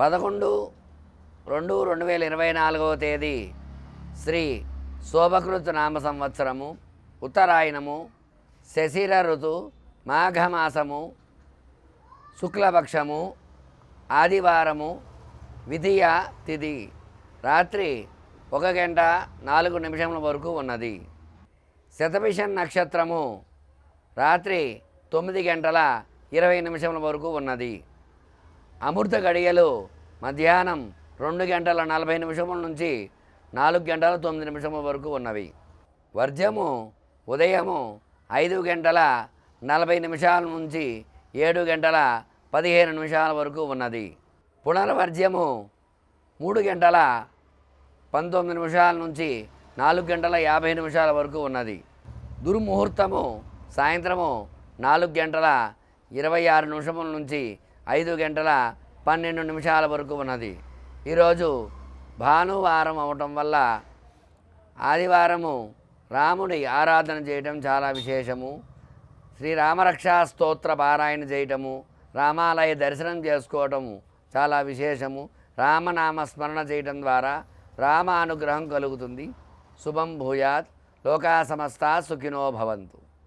పదకొండు రెండు రెండు వేల ఇరవై నాలుగవ తేదీ శ్రీ శోభకృత్ నామ సంవత్సరము ఉత్తరాయణము శశిర ఋతు మాఘమాసము శుక్లపక్షము ఆదివారము విధియ తిథి. రాత్రి ఒక గంట నాలుగు నిమిషముల వరకు ఉన్నది. శతభిషన్ నక్షత్రము రాత్రి తొమ్మిది గంటల ఇరవై నిమిషముల వరకు ఉన్నది. అమృత గడియలు మధ్యాహ్నం రెండు గంటల నలభై నిమిషముల నుంచి నాలుగు గంటల తొమ్మిది నిమిషముల వరకు ఉన్నవి. వర్జము ఉదయము ఐదు గంటల నలభై నిమిషాల నుంచి ఏడు గంటల పదిహేను నిమిషాల వరకు ఉన్నది. పునర్వర్జ్యము మూడు గంటల పంతొమ్మిది నిమిషాల నుంచి నాలుగు గంటల యాభై నిమిషాల వరకు ఉన్నది. దుర్ముహూర్తము సాయంత్రము నాలుగు గంటల ఇరవై ఆరు నిమిషముల నుంచి ఐదు గంటల పన్నెండు నిమిషాల వరకు ఉన్నది. ఈరోజు భానువారం అవటం వల్ల ఆదివారము రాముడి ఆరాధన చేయటం చాలా విశేషము. శ్రీరామరక్షా స్తోత్ర పారాయణ చేయటము రామాలయ దర్శనం చేసుకోవటము చాలా విశేషము. రామనామ స్మరణ చేయటం ద్వారా రామ అనుగ్రహం కలుగుతుంది. శుభం భూయాత్. లోకా సమస్త సుఖినో భవంతు.